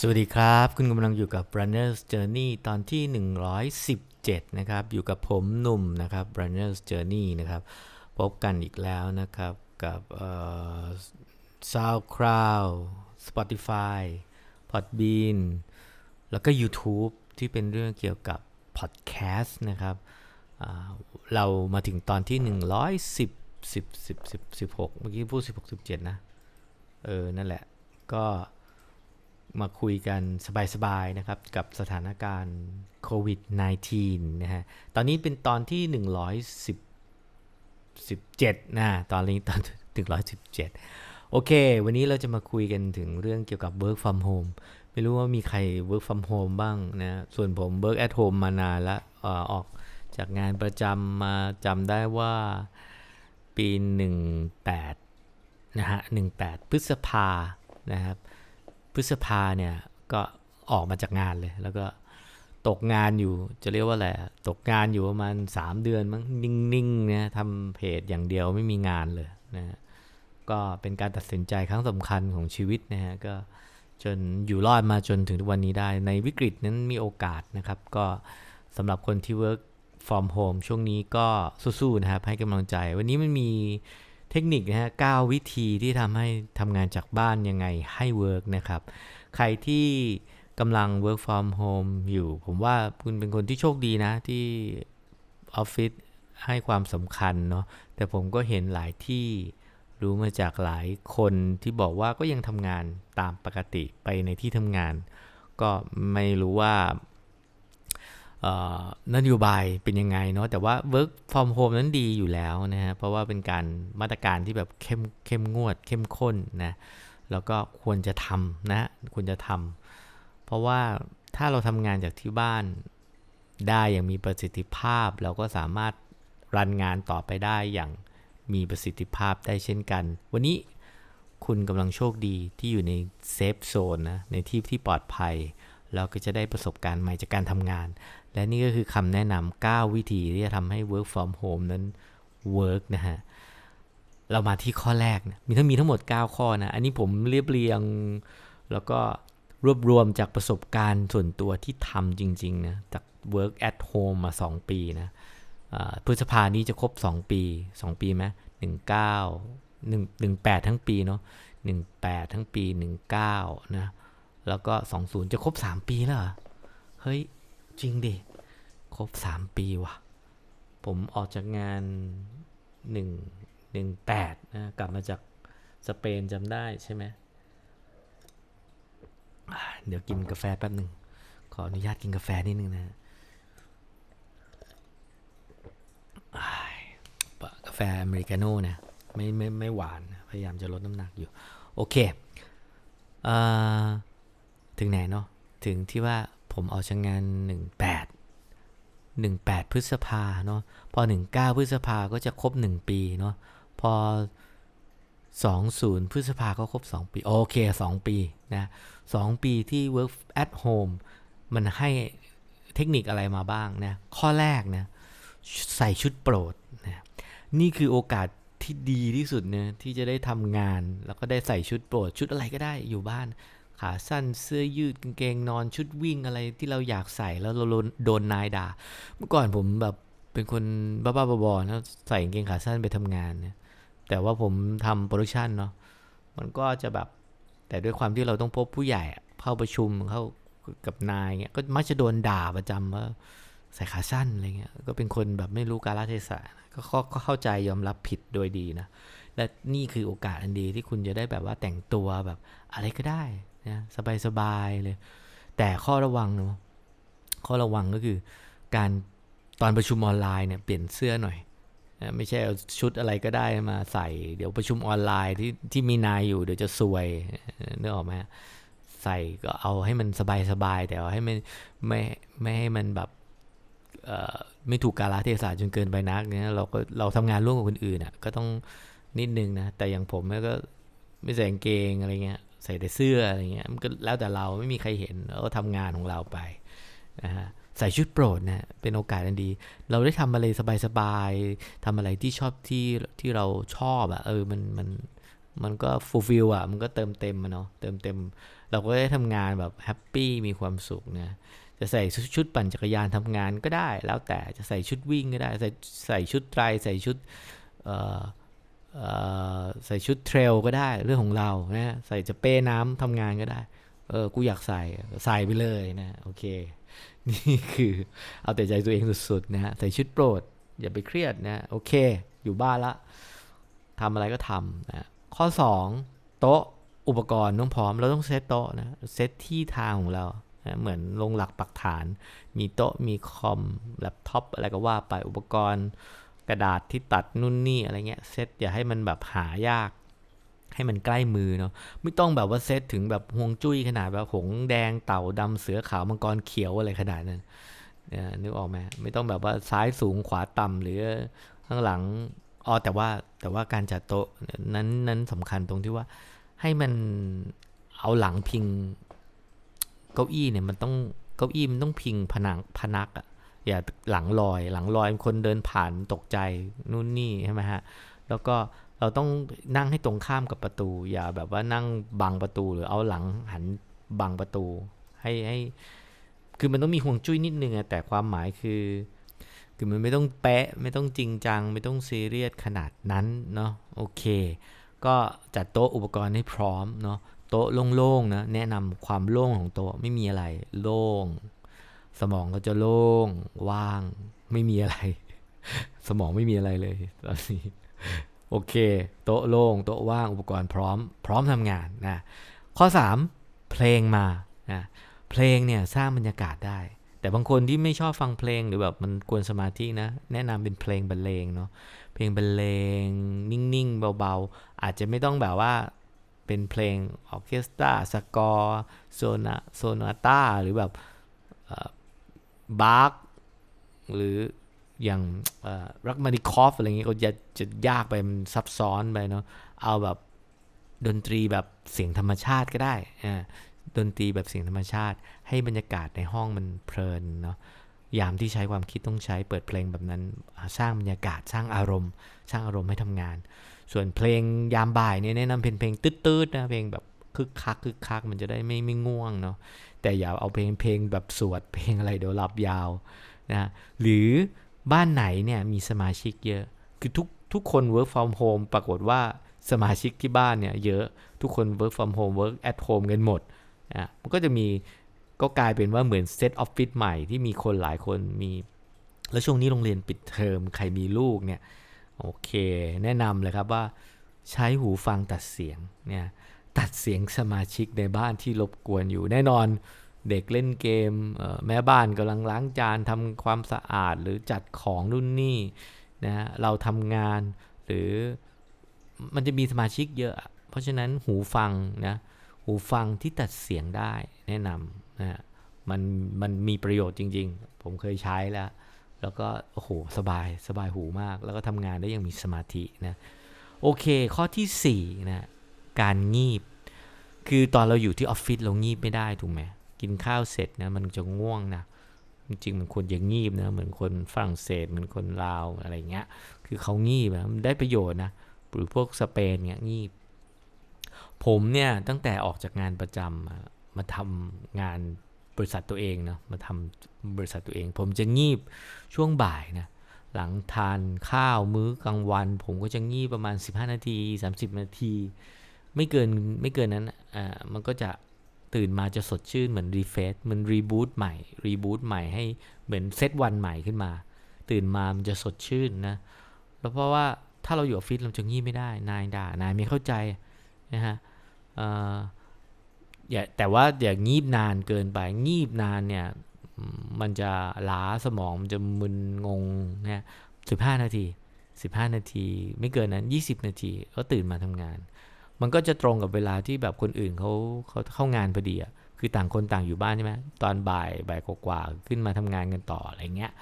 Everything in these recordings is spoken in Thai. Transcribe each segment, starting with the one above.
สวัสดีครับ คุณกำลังอยู่กับ Runner's Journey ตอนที่ 117 นะครับ อยู่กับผมหนุ่มนะครับ Runner's Journey นะครับ พบกันอีกแล้วนะครับ กับ SoundCloud Spotify Podbean แล้วก็ YouTube ที่เป็นเรื่องเกี่ยวกับ Podcast นะครับเรามาถึงตอนที่ 110 10 10 10 16เมื่อกี้พูด 16 17 นะ เออ นั่นแหละ ก็ มาคุยกันสบาย ๆ นะครับ กับสถานการณ์โควิด -19 นะฮะ ตอนนี้เป็นตอนที่ 110 17 นะ ตอนนี้ตอน 117 โอเค วันนี้เราจะมาคุยกันถึงเรื่องเกี่ยวกับ work from home ไม่รู้ว่ามีใคร work from home บ้างนะ ส่วนผม work at home มานานแล้วออออกจากงานประจำมาจำได้ว่าปี 18 นะฮะ 18 พฤษภานะครับ พฤษภาเนี่ยก็ออกมาจากงานเลย แล้วก็ตกงานอยู่จะเรียกว่าอะไรตกงานอยู่ประมาณ3เดือนมั้งนิ่งๆนะทำเพจอย่างเดียวไม่มีงานเลยนะฮะก็เป็นการตัดสินใจครั้งสำคัญของชีวิตนะฮะก็จนอยู่รอดมาจนถึงทุกวันนี้ได้ ในวิกฤตนั้นมีโอกาสนะครับ ก็สำหรับคนที่ work from home ช่วงนี้ก็สู้ๆนะครับ ให้กำลังใจ วันนี้มันมี ทคนิคนะฮะ9วิธีที่ทำให้ทำงานจากบ้านยังไงให้ work นะครับ ใครที่กำลัง work from home อยู่ ผมว่าคุณเป็นคนที่โชคดีนะที่ออฟฟิศให้ความสำคัญเนาะ แต่ผมก็เห็นหลายที่รู้มาจากหลายคนที่บอกว่าก็ยังทำงานตามปกติไปในที่ทำงาน ก็ไม่รู้ว่า นโยบายเป็นยังไงเนาะแต่ว่า work from home นั้นดีอยู่แล้วนะฮะเพราะว่าเป็นการมาตรการที่แบบเข้มเข้มงวด เข้มข้นนะแล้วก็ควรจะทำนะควรจะทำเพราะว่าถ้าเราทำงานจากที่บ้านได้อย่างมีประสิทธิภาพ เราก็สามารถรันงานต่อไปได้อย่างมีประสิทธิภาพได้เช่นกัน วันนี้คุณกำลังโชคดีที่อยู่ในเซฟโซนนะในที่ที่ปลอดภัยแล้วก็จะได้ประสบการณ์ใหม่จากการทำงาน และนี่ก็คือคำแนะนำ9วิธีที่จะทำให้ work from home นั้น work นะฮะ เรามาที่ข้อแรกนะมีทั้งมีทั้งหมด 9 ข้อนะ อันนี้ผมเรียบเรียง แล้วก็รวบรวมจากประสบการณ์ส่วนตัวที่ทำจริงๆนะจาก work at home มา 2 ปีนะอ่าพฤษภานี้จะครบ 2 ปี 2 ปีไหมหนึ่งเก้าหนึ่งหนึ่งแปดทั้งปีเนาะหนึ่งแปดทั้งปีหนึ่งเก้านะ แล้วก็20จะครบ3ปีแล้วเหรอ เฮ้ย จริงดิ ครบ3ปีว่ะ ผมออกจากงาน1 18นะ กลับมาจากสเปนจำได้ใช่ไหม เดี๋ยวกินกาแฟแป๊บหนึ่ง ขออนุญาตกินกาแฟนิดนึงนะกาแฟอเมริกาโน่นะไม่ไม่ไม่หวานนะพยายามจะลดน้ำหนักอยู่ โอเคอถึงไหนเนาะถึงที่ว่า ผมออกจากงาน 18 18 พฤษภาเนาะพอ 19 พฤษภาก็จะครบ 1 ปีเนาะพอ 20 พฤษภาก็ครบ 2 ปี โอเค 2 ปีนะ2ปีที่ work at home มันให้เทคนิคอะไรมาบ้างนะข้อแรกนะใส่ชุดโปรดนะนี่คือโอกาสที่ดีที่สุดนะที่จะได้ทำงาน แล้วก็ได้ใส่ชุดโปรดชุดอะไรก็ได้อยู่บ้าน ขาสั้นเสื้อยืดกางเกงนอนชุดวิ่งอะไรที่เราอยากใส่แล้วเราโดนนายด่า เมื่อก่อนผมแบบเป็นคนบ้าๆบอๆนะใส่กางเกงขาสั้นไปทำงานเนี่ยแต่ว่าผมทำโปรดักชันเนาะมันก็จะแบบแต่ด้วยความที่เราต้องพบผู้ใหญ่เข้าประชุมเข้ากับนายเงี้ยก็มักจะโดนด่าประจำว่าใส่ขาสั้นอะไรเงี้ยก็เป็นคนแบบไม่รู้กาลเทศะก็ก็เข้าใจยอมรับผิดโดยดีนะและนี่คือโอกาสอันดีที่คุณจะได้แบบว่าแต่งตัวแบบอะไรก็ได้ นะสบายๆเลย แต่ข้อระวังเนาะข้อระวังก็คือการตอนประชุมออนไลน์เนี่ยเปลี่ยนเสื้อหน่อยนะไม่ใช่เอาชุดอะไรก็ได้มาใส่ เดี๋ยวประชุมออนไลน์ที่ที่มีนายอยู่เดี๋ยวจะซวยนึกออกไหมใส่ก็เอาให้มันสบายๆแต่เอาให้มันไม่ไม่ให้มันแบบไม่ถูกกาลเทศะจนเกินไปนักเนี่ยเราก็เราทำงานร่วมกับคนอื่นอะก็ต้องนิดนึงนะแต่อย่างผมเนี่ยก็ไม่ใส่กางเกงอะไรเงี้ย ใส่แต่เสื้ออะไรเงี้ยมันก็แล้วแต่เราไม่มีใครเห็นเราก็ทำงานของเราไปนะฮะใส่ชุดโปรดนะเป็นโอกาสอันดี เราได้ทำอะไรสบายๆทำอะไรที่ชอบที่ที่เราชอบอะเออมันมันมันก็ฟูลฟิลอะมันก็เติมเต็มอะเนาะเติมเต็ม เราก็ได้ทำงานแบบแฮปปี้มีความสุขนะจะใส่ชุดปั่นจักรยานทำงานก็ได้ แล้วแต่จะใส่ชุดวิ่งก็ได้ ใส่ใส่ชุดไตรใส่ชุดเอ่อ ใส่ชุดเทรลก็ได้เรื่องของเรานะใส่จะเป้น้ำทำงานก็ได้ เออกูอยากใส่ใส่ไปเลยนะโอเค นี่คือเอาแต่ใจตัวเองสุดๆนะฮะใส่ชุดโปรด อย่าไปเครียดนะโอเค อยู่บ้านละทำอะไรก็ทำนะข้อ 2 โต๊ะอุปกรณ์ต้องพร้อมเราต้องเซตโต๊ะนะเซตที่ทางของเรานะเหมือนลงหลักปักฐาน มีโต๊ะมีคอมแล็ปท็อปอะไรก็ว่าไปอุปกรณ์ กระดาษที่ตัดนู่นนี่อะไรเงี้ยเซตอย่าให้มันแบบหายาก ให้มันใกล้มือเนาะไม่ต้องแบบว่าเซตถึงแบบห่วงจุ้ยขนาดแบบหงแดงเต่าดำเสือขาวมังกรเขียวอะไรขนาดนั้นนึกออกไหมไม่ต้องแบบว่าซ้ายสูงขวาต่ำหรือข้างหลังอ๋อแต่ว่าแต่ว่าการจัดโต๊ะนั้นนั้นสำคัญตรงที่ว่าให้มันเอาหลังพิง เก้าอี้เนี่ยมันต้องเก้าอี้มันต้องพิงผนังพนักอะ อย่าหลังลอย หลังลอยคนเดินผ่านตกใจนู่นนี่ใช่ไหมฮะแล้วก็เราต้องนั่งให้ตรงข้ามกับประตู อย่าแบบว่านั่งบังประตูหรือเอาหลังหันบังประตู ให้ให้คือมันต้องมีห่วงจุ้ยนิดนึงอะแต่ความหมายคือคือมันไม่ต้องแปะไม่ต้องจริงจัง ไม่ต้องซีเรียสขนาดนั้นเนาะโอเค ก็จัดโต๊ะอุปกรณ์ให้พร้อมเนาะโต๊ะโล่งๆนะแนะนำความโล่งของโต๊ะไม่มีอะไรโล่ง สมองก็จะโล่งว่าง ไม่มีอะไร สมองไม่มีอะไรเลยตอนนี้โอเค โต๊ะโล่งโต๊ะว่างอุปกรณ์พร้อม พร้อมทำงานนะข้อ 3 เพลงมานะเพลงเนี่ยสร้างบรรยากาศได้ แต่บางคนที่ไม่ชอบฟังเพลงหรือแบบมันกวนสมาธินะ แนะนำเป็นเพลงบรรเลงเนาะเพลงบรรเลง นิ่งๆ เบาๆ อาจจะไม่ต้องแบบว่าเป็นเพลงออเคสตราสกอร์โซนาโซนาต้าหรือแบบ บาร์กหรืออย่างรักมาริคอฟอะไรเงี้ยก็จะจะยากไปมันซับซ้อนไปเนาะเอาแบบดนตรีแบบเสียงธรรมชาติก็ได้ดนตรีแบบเสียงธรรมชาติ ให้บรรยากาศในห้องมันเพลินเนาะยามที่ใช้ความคิดต้องใช้เปิดเพลงแบบนั้น สร้างบรรยากาศสร้างอารมณ์ สร้างอารมณ์ให้ทำงาน ส่วนเพลงยามบ่ายเนี่ยแนะนำเป็นเพลงตืดๆนะเพลงแบบ คึกคักคึกคักมันจะได้ไม่ไม่ง่วงเนาะแต่อย่าเอาเพลงเพลงแบบสวดเพลงอะไรเดี๋ยวหลับยาวนะหรือบ้านไหนเนี่ยมีสมาชิกเยอะ คือทุกทุกคน work from home ปรากฏว่าสมาชิกที่บ้านเนี่ยเยอะทุกคน work from home work at home กันหมดนะมันก็จะมีก็กลายเป็นว่าเหมือนเซตออฟฟิศใหม่ที่มีคนหลายคนมี แล้วช่วงนี้โรงเรียนปิดเทอมใครมีลูกเนี่ยโอเค แนะนำเลยครับว่าใช้หูฟังตัดเสียงเนี่ย ตัดเสียงสมาชิกในบ้านที่รบกวนอยู่แน่นอนเด็กเล่นเกมแม่บ้านกำลังล้างจานทำความสะอาดหรือจัดของนู่นนี่นะเราทำงานหรือมันจะมีสมาชิกเยอะ เพราะฉะนั้นหูฟังนะหูฟังที่ตัดเสียงได้แนะนำนะมันมันมีประโยชน์จริง ๆ ผมเคยใช้แล้ว แล้วก็โอ้โหสบายสบายหูมาก แล้วก็ทำงานได้อย่างมีสมาธินะโอเค ข้อที่4นะ การงีบ คือตอนเราอยู่ที่ออฟฟิศเรางีบไม่ได้ถูกไหมกินข้าวเสร็จนะมันจะง่วงนะจริงๆมันควรจะงีบนะเหมือนคนฝรั่งเศสเหมือนคนลาวอะไรเงี้ย คือเขางีบนะมันได้ประโยชน์นะหรือพวกสเปนเงี้ยงีบ ผมเนี่ยตั้งแต่ออกจากงานประจำมาทำงานบริษัทตัวเองนะมาทำบริษัทตัวเอง ผมจะงีบช่วงบ่ายนะหลังทานข้าวมื้อกลางวัน ผมก็จะงีบประมาณ 15 นาที 30 นาที ไม่เกินไม่เกินนั้นอ่ามันก็จะตื่นมาจะสดชื่นเหมือนรีเฟซมันรีบูตใหม่รีบูตใหม่ให้เหมือนเซตวันใหม่ขึ้นมา ตื่นมามันจะสดชื่นนะแล้วเพราะว่าถ้าเราอยู่ออฟฟิศเราจะงีบไม่ได้ นายด่านายไม่เข้าใจนะฮะอย่าแต่ว่าอย่างีบนานเกินไป งีบนานเนี่ยมันจะล้าสมองมันจะมึนงงเนี่ยสิบห้านาทีสิบห้านาที ไม่เกินนั้นยี่สิบนาทีก็ตื่นมาทำงาน มันก็จะตรงกับเวลาที่แบบคนอื่นเขาเขาเข้างานพอดีอะคือต่างคนต่างอยู่บ้านใช่ไหมตอนบ่ายบ่ายกว่าขึ้นมาทำงานกันต่ออะไรเงี้ย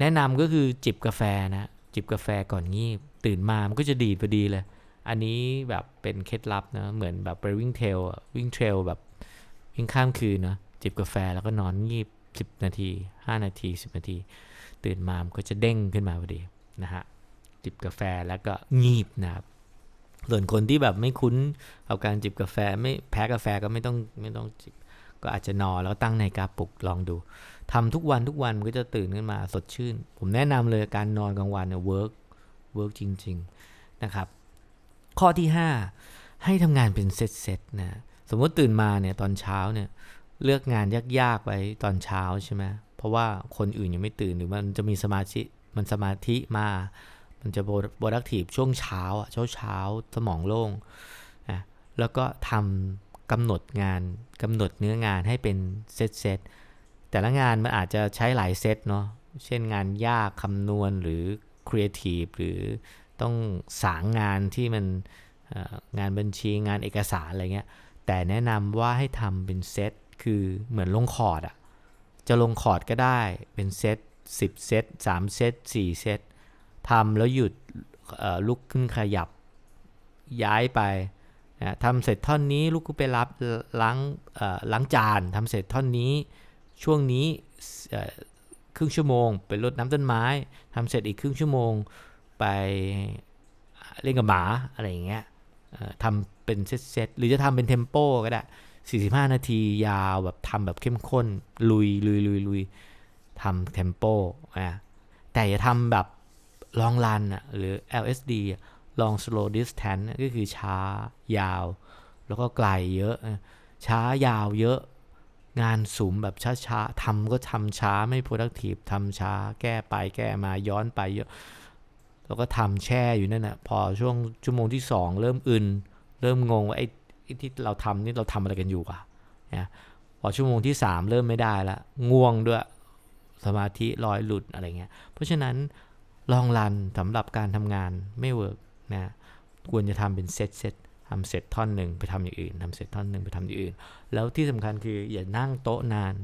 แนะนำก็คือจิบกาแฟนะจิบกาแฟก่อนงีบตื่นมามันก็จะดีพอดีเลย อันนี้แบบเป็นเคล็ดลับนะเหมือนแบบไปวิ่งเทรลวิ่งเทรลแบบวิ่งข้ามคืนนะจิบกาแฟแล้วก็นอนงีบ10 นาที 5 นาที 10 นาที ตื่นมามันก็จะเด้งขึ้นมาพอดีนะฮะจิบกาแฟแล้วก็งีบนะครับ ส่วนคนที่แบบไม่คุ้นเอาการจิบกาแฟไม่แพ้กาแฟก็ไม่ต้องไม่ต้องจิบก็อาจจะนอนแล้วตั้งในกาปลุกลองดูทำทุกวันทุกวันมันก็จะตื่นขึ้นมาสดชื่น ผมแนะนำเลยการนอนกลางวันเนี่ยเวิร์กเวิร์กจริง ๆนะครับ ข้อที่ 5 ให้ทำงานเป็นเซตเซตนะสมมติตื่นมาเนี่ยตอนเช้าเนี่ยเลือกงานยากๆไว้ตอนเช้าใช่ไหมเพราะว่าคนอื่นยังไม่ตื่นหรือมันจะมีสมาธิมันสมาธิมา มันจะโปรดักทีฟช่วงเช้าเช้าเช้าสมองโล่งนะแล้วก็ทำกำหนดงานกำหนดเนื้องานให้เป็นเซตเซตแต่ละงานมันอาจจะใช้หลายเซตเนาะเช่นงานยากคำนวณหรือครีเอทีฟหรือต้องสางงานที่มันงานบัญชีงานเอกสารอะไรเงี้ยแต่แนะนำว่าให้ทำเป็นเซตคือเหมือนลงคอร์ดอะจะลงคอร์ดก็ได้เป็นเซต10 เซต3 เซต4 เซต ทำแล้วหยุดลุกขึ้นขยับย้ายไปนะทำเสร็จท่อนนี้ลุกขึ้นไปรับล้างล้างจานทำเสร็จท่อนนี้ช่วงนี้ครึ่งชั่วโมง ไปรดน้ำต้นไม้ทำเสร็จอีกครึ่งชั่วโมงไปเล่นกับหมาอะไรอย่างเงี้ยทำเป็นเซตๆหรือจะทำเป็นเทมโปก็ได้ 45 นาทียาวแบบทำแบบเข้มข้น ลุยลุยลุยลุยทำเทมโปอะแต่อย่าทำแบบ ลองรันอะหรือ LSD long slow distance ก็คือช้ายาว แล้วก็ไกลเยอะ ช้ายาวเยอะงานสูมแบบช้าๆทำก็ทำช้าไม่ productive ทำช้าแก้ไปแก้มาย้อนไปเยอะแล้วก็ทำแช่อยู่นั่นแหะพอช่วงชั่วโมงที่สองเริ่มอึนเริ่มงงว่าไอ้ที่เราทำนี่เราทำอะไรกันอยู่อะนะพอชั่วโมงที่3เริ่มไม่ได้ละง่วงด้วยสมาธิลอยหลุดอะไรเงี้ยเพราะฉะนั้น ลองรันสำหรับการทำงานไม่เวิร์กนะควรจะทำเป็นเซตเซตทำเสร็จท่อนหนึ่งไปทำอย่างอื่นทำเสร็จท่อนหนึ่งไปทำอย่างอื่น แล้วที่สำคัญคืออย่านั่งโต๊ะนาน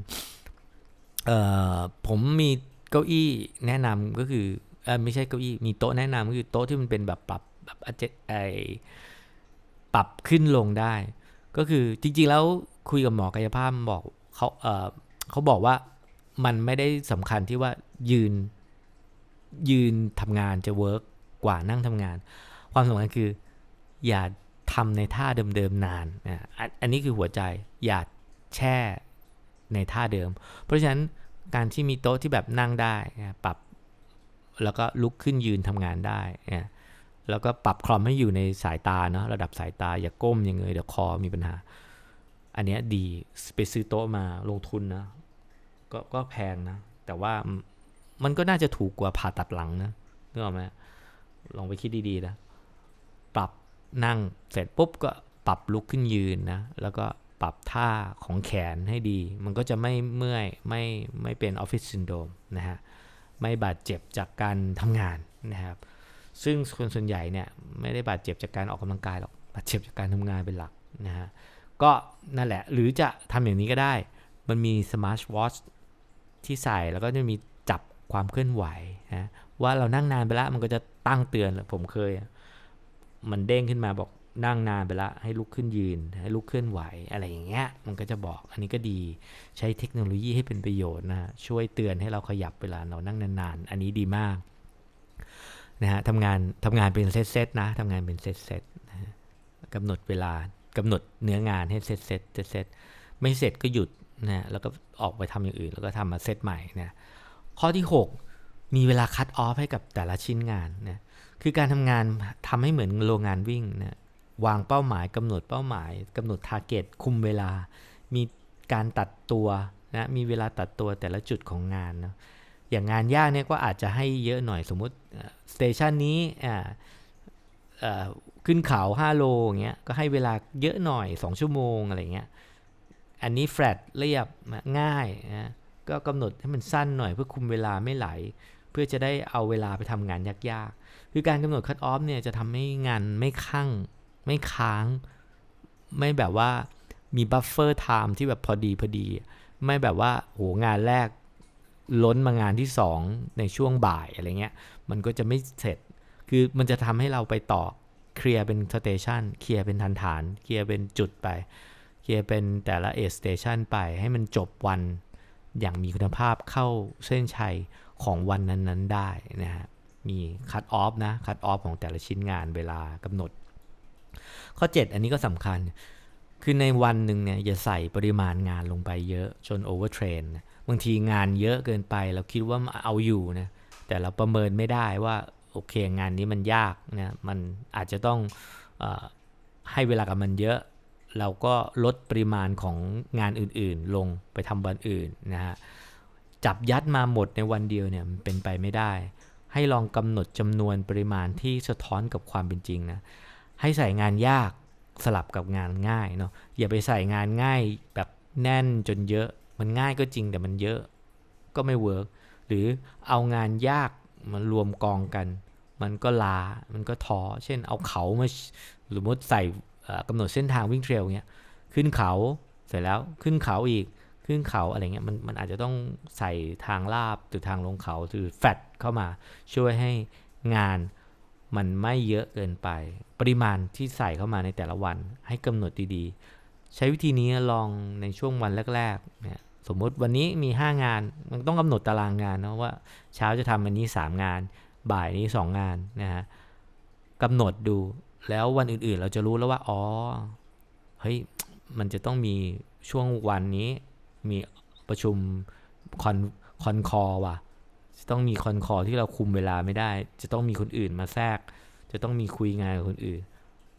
เอ่อผมมีเก้าอี้แนะนำก็คือเออไม่ใช่เก้าอี้มีโต๊ะแนะนำก็คือโต๊ะที่มันเป็นแบบปรับแบบไอปรับขึ้นลงได้ ก็คือจริงๆแล้วคุยกับหมอกายภาพบอกเขาเออเขาบอกว่ามันไม่ได้สำคัญที่ว่ายืน ยืนทำงานจะเวิร์กกว่านั่งทำงาน ความสำคัญคืออย่าทำในท่าเดิมๆนานนะอันนี้คือหัวใจอย่าแช่ในท่าเดิม เพราะฉะนั้นการที่มีโต๊ะที่แบบนั่งได้นะปรับแล้วก็ลุกขึ้นยืนทำงานได้นะแล้วก็ปรับคลอมให้อยู่ในสายตาเนาะระดับสายตาอย่าก้มอยังไงยเดี๋ยวคอมีปัญหา อันนี้ดีไปซื้อโต๊ะมาลงทุนนะก็ก็แพงนะ แต่ว่า มันก็น่าจะถูกกว่าผ่าตัดหลังนะนึกออกไหมลองไปคิดดีๆนะปรับนั่งเสร็จปุ๊บก็ปรับลุกขึ้นยืนนะแล้วก็ปรับท่าของแขนให้ดี มันก็จะไม่เมื่อยไม่ไม่เป็นออฟฟิศซินโดรมนะฮะไม่บาดเจ็บจากการทำงานนะครับ ซึ่งคนส่วนใหญ่เนี่ยไม่ได้บาดเจ็บจากการออกกำลังกายหรอกบาดเจ็บจากการทำงานเป็นหลักนะฮะก็นั่นแหละหรือจะทำอย่างนี้ก็ได้ มันมีสมาร์ทวอชที่ใส่แล้วก็จะมี ความเคลื่อนไหวนะว่าเรานั่งนานไปล้วมันก็จะตั้งเตือนผมเคย มันเด้งขึ้นมาบอกนั่งนานไปละให้ลุกขึ้นยืน ให้ลุกเคลื่อนไหวอะไรอย่างเงี้ยมันก็จะบอกอันนี้ก็ดีใช้เทคโนโลยีให้เป็นประโยชน์นะช่วยเตือนให้เราขยับเวลาเรานั่งนานๆ อันนี้ดีมากนะฮะทำงานทำงานเป็นเซตๆนะทำงานเป็นเซตๆนะกำหนดเวลากำหนดเนื้องานให้เซตๆเซตเซตไม่เสร็จก็หยุดนะแล้วก็ออกไปทำอย่างอื่น แล้วก็ทำมาเซตใหม่นะ ข้อที่ 6 มีเวลาคัดออฟให้กับแต่ละชิ้นงานนะคือการทำงานทำให้เหมือนโรงงานวิ่งนะวางเป้าหมายกำหนดเป้าหมายกำหนดทาร์เก็ตคุมเวลา มีการตัดตัวนะมีเวลาตัดตัวแต่ละจุดของงานนะอย่างงานยากเนี่ยก็อาจจะให้เยอะหน่อยสมมุติสเตชันนี้ขึ้นเขา5โลอย่างเงี้ยก็ให้เวลาเยอะหน่อย 2 ชั่วโมงอะไรเงี้ยอันนี้แฟลตเรียบง่ายนะ ก็กำหนดให้มันสั้นหน่อยเพื่อคุมเวลาไม่ไหล เพื่อจะได้เอาเวลาไปทำงานยากๆ คือการกำหนดคัตออฟเนี่ยจะทำให้งานไม่ค้างไม่ค้าง ไม่แบบว่ามีบัฟเฟอร์ไทม์ที่แบบพอดีพอดี ไม่แบบว่าโหงานแรกล้นมางานที่ 2 ในช่วงบ่ายอะไรเงี้ย มันก็จะไม่เสร็จ คือมันจะทำให้เราไปต่อเคลียร์เป็นสเตชันเคลียร์เป็นฐานฐานเคลียร์เป็นจุดไป เคลียร์เป็นแต่ละเอสเตชันไปให้มันจบวัน อย่างมีคุณภาพเข้าเส้นชัยของวันนั้น ๆ ได้นะฮะมีคัตออฟนะคัตออฟของแต่ละชิ้นงานเวลากำหนด ข้อ 7 อันนี้ก็สำคัญ คือในวันหนึ่งเนี่ยอย่าใส่ปริมาณงานลงไปเยอะจนโอเวอร์เทรนบางทีงานเยอะเกินไป เราคิดว่าเอาอยู่นะแต่เราประเมินไม่ได้ว่าโอเคงานนี้มันยากนะมันอาจจะต้องอให้เวลากับมันเยอะ เราก็ลดปริมาณของงานอื่นๆ ลงไปทำวันอื่นนะฮะจับยัดมาหมดในวันเดียวเนี่ยมันเป็นไปไม่ได้ ให้ลองกำหนดจำนวนปริมาณที่สะท้อนกับความเป็นจริงนะให้ใส่งานยากสลับกับงานง่ายเนาะอย่าไปใส่งานง่ายแบบแน่นจนเยอะมันง่ายก็จริงแต่มันเยอะก็ไม่เวิร์กหรือเอางานยากมันรวมกองกัน มันก็ลา มันก็ท้อ เช่นเอาเขามาหรือมดใส่ กำหนดเส้นทางวิ่งเทรลเงี้ยขึ้นเขาเสร็จแล้วขึ้นเขาอีกขึ้นเขาอะไรเงี้ยมันมันอาจจะต้องใส่ทางลาบหรือทางลงเขาหรือแฟตเข้ามาช่วยให้งานมันไม่เยอะเกินไป ปริมาณที่ใส่เข้ามาในแต่ละวันให้กำหนดดีๆ ใช้วิธีนี้ลองในช่วงวันแรกๆเนี่ยสมมติวันนี้มี 5 งานมันต้องกำหนดตารางงานนะว่าเช้าจะทำอันนี้ 3 งาน บ่ายนี้ 2 งานนะฮะกำหนดดู แล้ววันอื่นๆ เราจะรู้แล้วว่า อ๋อ เฮ้ย มันจะต้องมีช่วงวันนี้ มีประชุมคอนคอนคอว่ะ จะต้องมีคอนคอที่เราคุมเวลาไม่ได้ จะต้องมีคนอื่นมาแทรก จะต้องมีคุยงานกับคนอื่น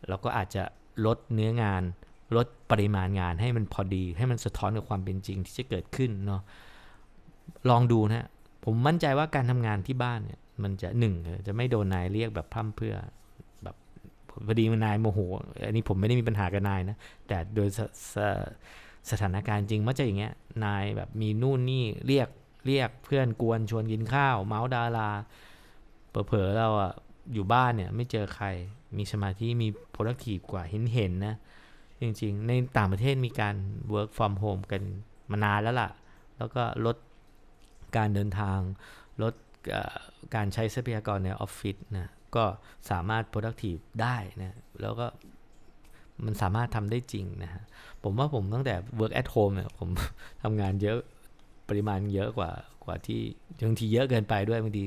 เราก็อาจจะลดเนื้องาน ลดปริมาณงานให้มันพอดี ให้มันสะท้อนกับความเป็นจริงที่จะเกิดขึ้นเนาะ ลองดูนะ ผมมั่นใจว่าการทำงานที่บ้านเนี่ย มันจะหนึ่งจะไม่โดนนายเรียกแบบพร่ำเพื่อ พอดีมันนายโมโห อันนี้ผมไม่ได้มีปัญหากับนายนะ แต่โดยสสสถานการณ์จริงมักจะอย่างเงี้ย นายแบบมีนู่นนี่เรียกเรียกเพื่อนกวนชวนกินข้าว เมาส์ดาราเผลอๆเราอะอยู่บ้านเนี่ยไม่เจอใครมีสมาธิมี productive กว่าเห็นเห็นนะ จริงๆ ในต่างประเทศมีการ work from home กันมานานแล้วล่ะ แล้วก็ลดการเดินทาง ลดการใช้ทรัพยากรในออฟฟิศนะก็สามารถ productive ได้นะแล้วก็มันสามารถทำได้จริงนะฮะผมว่าผมตั้งแต่ work at home เนี่ยผมทำงานเยอะปริมาณเยอะกว่ากว่าที่บางทีเยอะเกินไปด้วยบางที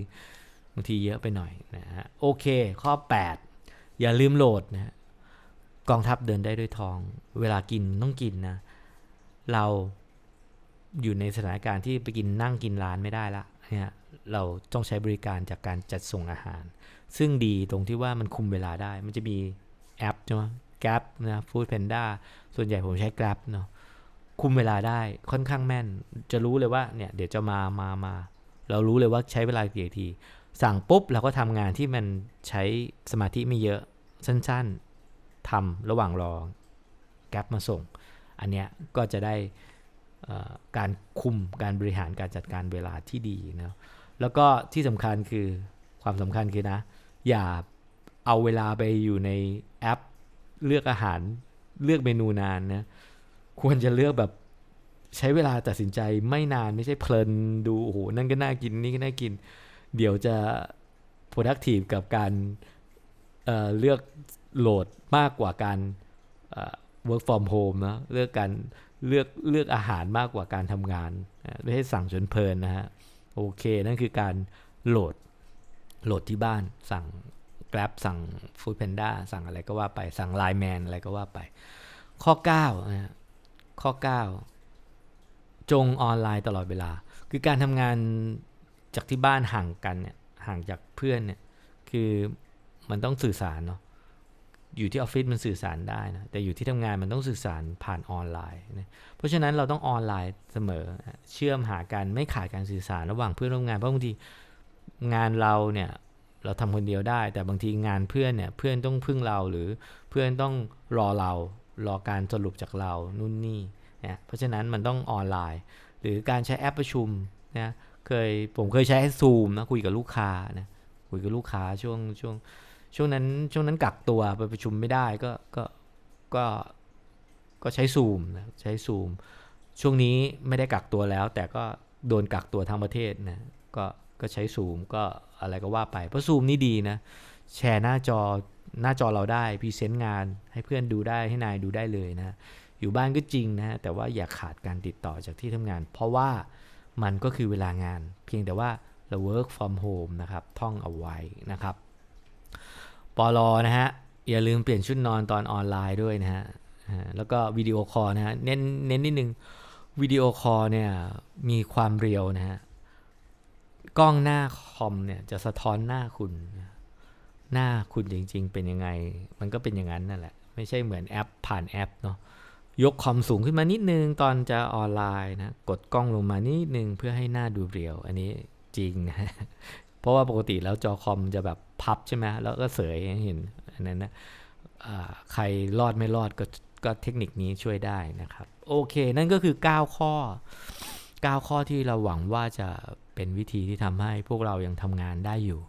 บางทีเยอะไปหน่อยนะฮะโอเค ข้อ 8 อย่าลืมโหลดนะกองทัพเดินได้ด้วยทอง เวลากินต้องกินนะ เราอยู่ในสถานการณ์ที่ไปกินนั่งกินร้านไม่ได้ละเนี่ยเราต้องใช้บริการจากการจัดส่งอาหาร ซึ่งดีตรงที่ว่ามันคุมเวลาได้ มันจะมีแอปใช่ไหมแกร็บนะฟู้ดแพนด้าส่วนใหญ่ผมใช้แกร็บเนาะคุมเวลาได้ค่อนข้างแม่น จะรู้เลยว่าเนี่ยเดี๋ยวจะมามามาเรารู้เลยว่าใช้เวลากี่ที สั่งปุ๊บเราก็ทำงานที่มันใช้สมาธิไม่เยอะสั้นทำระหว่างรอแก๊ปมาส่ง อันเนี้ยก็จะได้การคุมการบริหารการจัดการเวลาที่ดีนะแล้วก็ที่สำคัญคือความสำคัญคือนะ อย่าเอาเวลาไปอยู่ในแอป เลือกอาหารเลือกเมนูนานนะ ควรจะเลือกแบบใช้เวลาตัดสินใจไม่นานไม่ใช่เพลินดูโอ้โหนั่นก็น่ากินนี่ก็น่ากิน เดี๋ยวจะ productive กับการเเลือกโหลดมากกว่าการ work from home นะเลือกการเลือกเลือกอาหารมากกว่าการทำงานไม่ให้สั่งจนเพลินนะฮะโอเค นั่นคือการโหลด โหลดที่บ้านสั่ง Grab สั่ง Food Panda สั่งอะไรก็ว่าไปสั่ง Line Man อะไรก็ว่าไป ข้อ9นะข้อ 9 จงออนไลน์ตลอดเวลา คือการทำงานจากที่บ้านห่างกันเนี่ยห่างจากเพื่อนเนี่ยคือมันต้องสื่อสารเนาะอยู่ที่ออฟฟิศมันสื่อสารได้นะแต่อยู่ที่ทำงานมันต้องสื่อสารผ่านออนไลน์นะเพราะฉะนั้นเราต้องออนไลน์เสมอเชื่อมหากันไม่ขาดการสื่อสารระหว่างเพื่อนร่วมงานเพราะบางที งานเราเนี่ยเราทำคนเดียวได้ แต่บางทีงานเพื่อนเนี่ยเพื่อนต้องพึ่งเราหรือเพื่อนต้องรอเรารอการสรุปจากเรานู่นนี่นะเพราะฉะนั้นมันต้องออนไลน์ หรือการใช้แอปประชุมนะเคยผมเคยใช้ซูมนะคุยกับลูกค้านะคุยกับลูกค้าช่วงช่วงช่วงนั้นช่วงนั้นกักตัวไปประชุมไม่ได้ก็ก็ก็ก็ใช้ซูมนะใช้ซูมช่วงนี้ไม่ได้กักตัวแล้ว แต่ก็โดนกักตัวทั้งประเทศนะก็ ก็ใช้ซูมก็อะไรก็ว่าไป เพราะซูมนี่ดีนะ แชร์หน้าจอหน้าจอเราได้พรีเซนต์งานให้เพื่อนดูได้ให้นายดูได้เลยนะอยู่บ้านก็จริงนะแต่ว่าอย่าขาดการติดต่อจากที่ทำงาน เพราะว่ามันก็คือเวลางาน เพียงแต่ว่าเรา work from home นะครับ ท่องเอาไว้นะครับปลอนะฮะ อย่าลืมเปลี่ยนชุดนอนตอนออนไลน์ด้วยนะฮะ แล้วก็วิดีโอคอลนะฮะ เน้นเน้นนิดนึงวิดีโอคอลเนี่ยมีความเรียวนะฮะ กล้องหน้าคอมเนี่ยจะสะท้อนหน้าคุณ หน้าคุณจริง ๆ เป็นยังไง มันก็เป็นอย่างนั้นนั่นแหละ ไม่ใช่เหมือนแอปผ่านแอปเนาะยกคอมสูงขึ้นมานิดนึงตอนจะออนไลน์นะกดกล้องลงมานิดนึงเพื่อให้หน้าดูเรียว อันนี้จริงนะเพราะว่าปกติแล้วจอคอมจะแบบพับใช่ไหมแล้วก็เสยเห็นอันนั้นนะใครรอดไม่รอดก็ก็เทคนิคนี้ช่วยได้นะครับ โอเค นั่นก็คือ 9 ข้อ 9 ข้อที่เราหวังว่าจะเป็นวิธีที่ทำให้พวกเรายังทำงานได้อยู่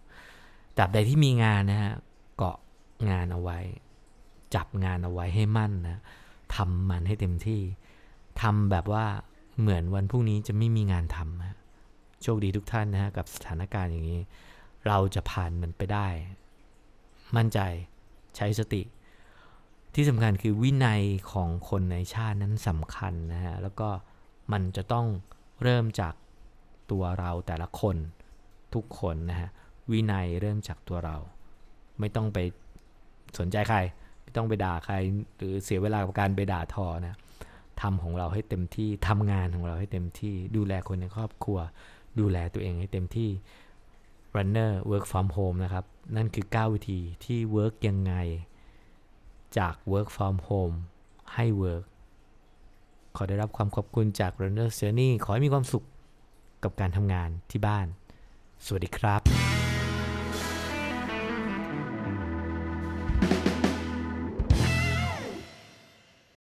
ตราบใดที่มีงานนะฮะเกาะงานเอาไว้ จับงานเอาไว้ให้มั่นนะทำมันให้เต็มที่ทำแบบว่าเหมือนวันพรุ่งนี้จะไม่มีงานทำฮะโชคดีทุกท่านนะฮะกับสถานการณ์อย่างนี้ เราจะผ่านมันไปได้ มั่นใจใช้สติ ที่สำคัญคือวินัยของคนในชาตินั้นสำคัญนะฮะแล้วก็มันจะต้อง เริ่มจากตัวเราแต่ละคนทุกคนนะฮะวินัยเริ่มจากตัวเรา ไม่ต้องไปสนใจใคร ไม่ต้องไปด่าใคร หรือเสียเวลากับการไปด่าทอนะทำของเราให้เต็มที่ทำงานของเราให้เต็มที่ ดูแลคนในครอบครัว ดูแลตัวเองให้เต็มที่ runner work from home นะครับ นั่นคือ 9 วิธีที่ work ยังไง จาก work from home ให้ work ขอได้รับความขอบคุณจาก runner journey ขอให้มีความสุขกับการทำงานที่บ้าน สวัสดีครับ